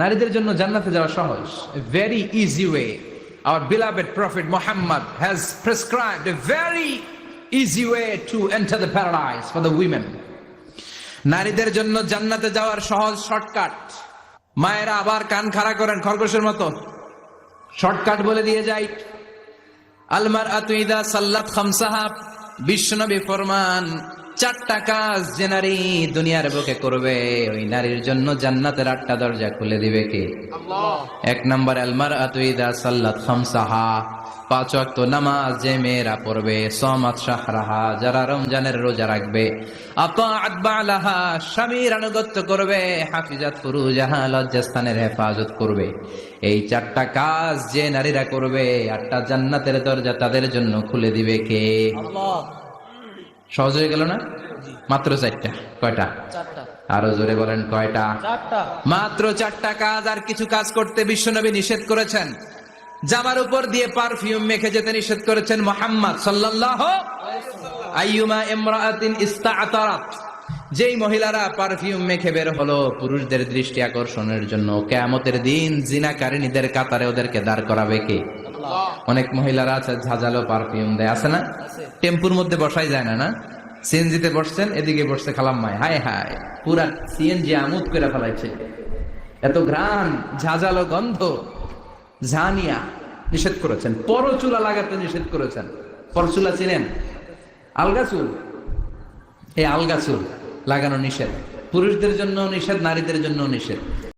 নারীদের জন্য জান্নাতে যাওয়া সহজ। Very easy way our beloved prophet Muhammad has prescribed a very easy way to enter the paradise for the women. নারীদের জন্য জান্নাতে যাওয়ার সহজ শর্টকাট মায়েরা আবার কান খাড়া করেন খরগোশের মতো শর্টকাট বলে দিয়ে যাই। আলমার আতুইদা সাল্লাত খামসাহাব বিশ্বনবী ফরমান চারটা কাজ যে নারী দুনিয়ার বুকে করবে ওই নারীর জন্য জান্নাতের আটটা দরজা খুলে দিবে কে? এক নম্বর আলমার আতুইদা সাল্লাত খামসাহা। পাঁচ ওয়াক্ত নামাজ যে মেয়েরা পড়বে সমাত শাহরাহা যারা রমজানের রোজা রাখবে। বালাহা স্বামীর আনুগত্য করবে হাফিজাত ফুরুজাহা লজ্জাস্থানের হেফাজত করবে। এই চারটা কাজ যে নারীরা করবে আটটা জান্নাতের দরজা তাদের জন্য খুলে দিবে কে? সহজ হয়ে গেল না? মাত্র চারটা। কয়টা? আরও জোরে বলেন কয়টা? মাত্র চারটা কাজ আর কিছু কাজ করতে বিশ্বনবী নিষেধ করেছেন। জামার উপর দিয়ে পারফিউম মেখে যেতে নিষেধ করেছেন মোহাম্মদ সাল্লাল্লাহু আইয়ুমা ইস্তাআতারাত। যেই মহিলারা পারফিউম মেখে বের হলো পুরুষদের দৃষ্টি আকর্ষণের জন্য কেয়ামতের দিন জিনাকারিনীদের কাতারে ওদেরকে দাঁড় করাবে কে? অনেক মহিলারা আছে ঝাঁঝালো পারফিউম দেয় আছে না? টেম্পুর মধ্যে বসাই যায় না না? সিএনজিতে বসছেন এদিকে বসছে খালাম্মায় হায় হায় পুরা সিএনজি আমুদ করে ফেলাইছে। এত ঘ্রাণ ঝাঁঝালো গন্ধ ঝানিয়া নিষেধ করেছেন। পরচুলা লাগাতে নিষেধ করেছেন। পরচুলা চিনেন? আলগা চুল? এই আলগা চুল লাগানো নিষেধ। পুরুষদের জন্য নিষেধ নারীদের জন্য নিষেধ।